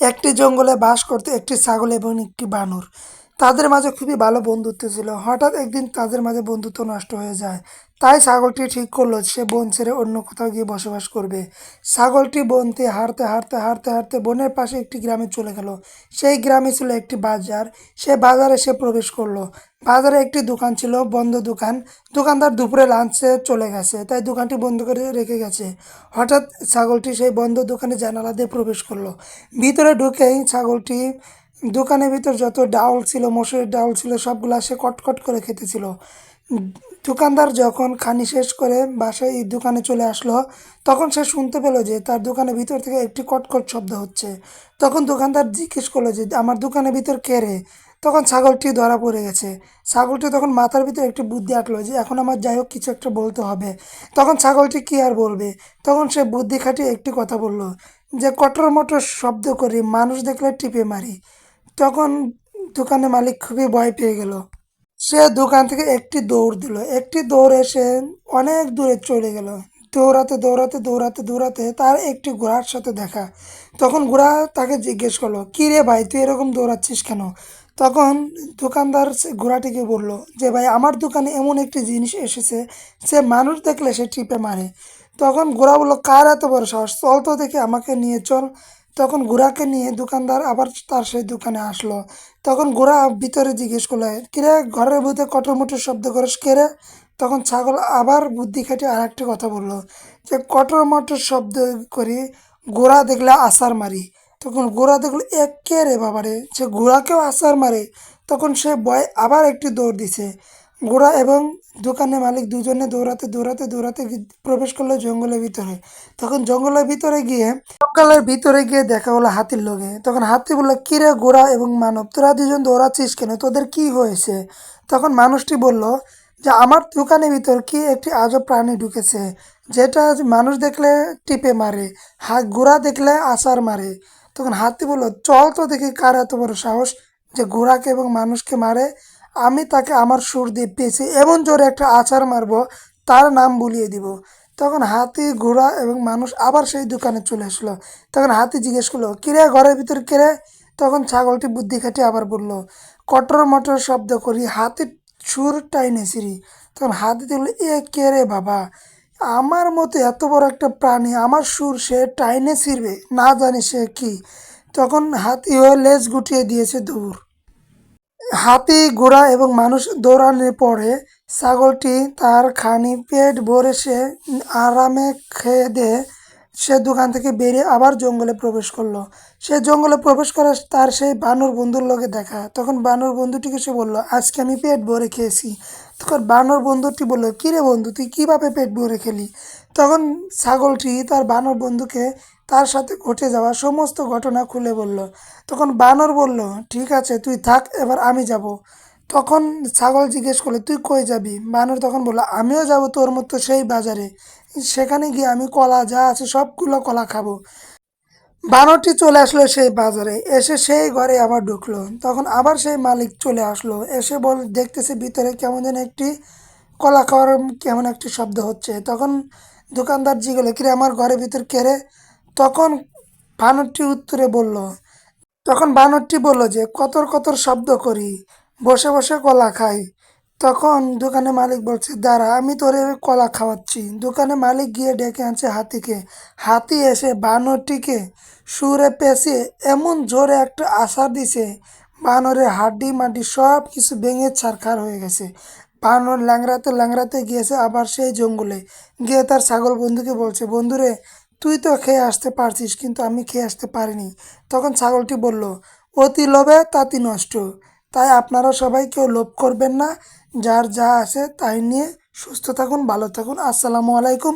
একটি জঙ্গলে বাস করতে একটি ছাগল এবং একটি বানর। তাদের মাঝে খুবই ভালো বন্ধুত্ব ছিল। হঠাৎ একদিন তাদের মাঝে বন্ধুত্ব নষ্ট হয়ে যায়। তাই ছাগলটি ঠিক করল সে বন ছেড়ে অন্য কোথাও গিয়ে বসবাস করবে। ছাগলটি বনতে হারতে হারতে হারতে হাঁটতে বনের পাশে একটি গ্রামে চলে গেল। সেই গ্রামে ছিল একটি বাজার। সে বাজারে সে প্রবেশ করল। বাজারে একটি দোকান ছিল, বন্ধ দোকান। দোকানদার দুপুরে লাঞ্চে চলে গেছে, তাই দোকানটি বন্ধ করে রেখে গেছে। হঠাৎ ছাগলটি সেই বন্ধ দোকানে জানালা দিয়ে প্রবেশ করল। ভিতরে ঢুকেই ছাগলটি দোকানের ভিতর যত ডাউল ছিল, মসুরের ডাউল ছিল, সবগুলা সে কটকট করে খেতেছিল। দোকানদার যখন খানি শেষ করে বাসায় দোকানে চলে আসলো, তখন সে শুনতে পেল যে তার দোকানের ভিতর থেকে একটি কটকট শব্দ হচ্ছে। তখন দোকানদার জিজ্ঞেস করল যে, আমার দোকানের ভিতর কে রে? তখন ছাগলটি ধরা পড়ে গেছে। ছাগলটি তখন মাথার ভিতরে একটি বুদ্ধি আঁটলো যে, এখন আমার যাই হোক, কিছু একটা বলতে হবে। তখন ছাগলটি কী আর বলবে? তখন সে বুদ্ধি খাটিয়ে একটি কথা বলল যে কটর মটর শব্দ করি মানুষ দেখলে টিপে মারি। তখন দোকানের মালিক খুবই ভয় পেয়ে গেল। সে দোকান থেকে একটি দৌড় দিল। একটি দৌড় এসে অনেক দূরে চলে গেল। দৌড়াতে দৌড়াতে দৌড়াতে দৌড়াতে তার একটি ঘোড়ার সাথে দেখা। তখন ঘোড়া তাকে জিজ্ঞেস করল, কী রে ভাই, তুই এরকম দৌড়াচ্ছিস কেন? তখন দোকানদার সে ঘোড়াটিকে বলল, যে ভাই, আমার দোকানে এমন একটি জিনিস এসেছে, সে মানুষ দেখলে সে টিপে মারে। তখন ঘোড়া বলল, কার এত বড় সাহস? চল তো দেখে, আমাকে নিয়ে চল। তখন ঘোড়াকে নিয়ে দোকানদার আবার তার সেই দোকানে আসলো। তখন গোড়া ভিতরে জিজ্ঞেস করল, কিরে, ঘরের ভিতরে কটর মটর শব্দ করিস কে রে তখন ছাগল আবার বুদ্ধি খাটিয়ে আর একটা কথা বলল, যে কটর মটর শব্দ করি, গোড়া দেখলে আসার মারি। তখন গোড়া দেখল, এক কে রে বাবারে সে ঘোড়াকেও আসার মারে। তখন সে বয় আবার একটি দৌড় দিছে। ঘোড়া এবং দোকানের মালিক দুজনে দৌড়াতে দৌড়াতে দৌড়াতে প্রবেশ করল জঙ্গলের ভিতরে। তখন জঙ্গলের ভিতরে গিয়ে জঙ্গলের ভিতরে গিয়ে দেখা হলো হাতির লোকে তখন হাতি বলল, কিরে ঘোড়া এবং মানব, তোরা দুজন দৌড়াচ্ছিস কেন? তোদের কি হয়েছে? তখন মানুষটি বলল যে, আমার দোকানের ভিতর কি একটি আজব প্রাণী ঢুকেছে, যেটা মানুষ দেখলে টিপে মারে, হা ঘোড়া দেখলে আসার মারে। তখন হাতি বলল, চল তো দেখি কার এত বড় সাহস যে ঘোড়াকে এবং মানুষকে মারে আমি তাকে আমার সুর দিয়ে পেয়েছি এমন জোরে একটা আচার মারবো, তার নাম বলিয়ে দিব। তখন হাতি, ঘোড়া এবং মানুষ আবার সেই দোকানে চলে আসলো। তখন হাতি জিজ্ঞেস করল কিরে ঘরের ভিতর কেড়ে তখন ছাগলটি বুদ্ধি খাটিয়ে আবার বলল, কটর মটর শব্দ করি হাতির সুর টাইনে সিঁড়ি। তখন হাতি বলল এ কে রে বাবা? আমার মতো এত বড় একটা প্রাণী, আমার সুর সে টাইনে ছিঁড়বে না জানি সে কি? তখন হাতি হয়ে লেজ গুটিয়ে দিয়েছে দৌড়। হাতি, ঘোড়া এবং মানুষ দৌড়ানোর পরে ছাগলটি তার খানি পেট ভরে সে আরামে খেয়ে দিয়ে। সে দোকান থেকে বেরিয়ে আবার জঙ্গলে প্রবেশ করল। সে জঙ্গলে প্রবেশ করে তার সেই বানর বন্ধুর লোকে দেখা। তখন বানর বন্ধুটিকে সে বলল, আজকে আমি পেট ভরে খেয়েছি। তখন বানর বন্ধুটি বলল কিরে বন্ধু, তুই কীভাবে পেট ভরে খেলি? তখন ছাগলটি তার বানর বন্ধুকে তার সাথে ঘটে যাওয়া সমস্ত ঘটনা খুলে বলল। তখন বানর বলল, ঠিক আছে, তুই থাক, এবার আমি যাব। তখন ছাগল জিজ্ঞেস করল, তুই কই যাবি? বানর তখন বলল, আমিও যাব তোর মতো সেই বাজারে। সেখানে গিয়ে আমি কলা যা আছে সবগুলো কলা খাব। বানরটি চলে আসলো সেই বাজারে। এসে সেই ঘরে আবার ঢুকলো। তখন আবার সেই মালিক চলে আসলো। এসে বল দেখতেছে ভিতরে কেমন যেন একটি কলা খাওয়ার কেমন একটি শব্দ হচ্ছে। তখন দোকানদার জিগলো কিরে, আমার ঘরের ভিতর কেড়ে তখন বানরটি উত্তরে বলল, তখন বানরটি বলল যে, কতর কতর শব্দ করি। বসে বসে কলা খাই। তখন দোকানের মালিক বলছে, দাঁড়া, আমি তোরে কলা খাওয়াচ্ছি। দোকানে মালিক গিয়ে ডেকে আনছে হাতিকে। হাতি এসে বানরটিকে সুরে পেঁচিয়ে এমন জোরে একটা আশা দিছে, বানরের হাড্ডি মাড্ডি সব কিছু ভেঙে ছারখার হয়ে গেছে। বানর ল্যাংড়াতে ল্যাংড়াতে গিয়েছে আবার সেই জঙ্গলে। গিয়ে তার ছাগল বন্ধুকে বলছে, বন্ধুরে, তুই তো খেয়ে আসতে পারছিস, কিন্তু আমি খেয়ে আসতে পারিনি। তখন ছাগলটি বলল, অতি লোভে তাতি নষ্ট। তাই আপনারা সবাই কেউ লোভ করবেন না। যার যা আছে তাই নিয়ে সুস্থ থাকুন, ভালো থাকুন। আসসালামু আলাইকুম।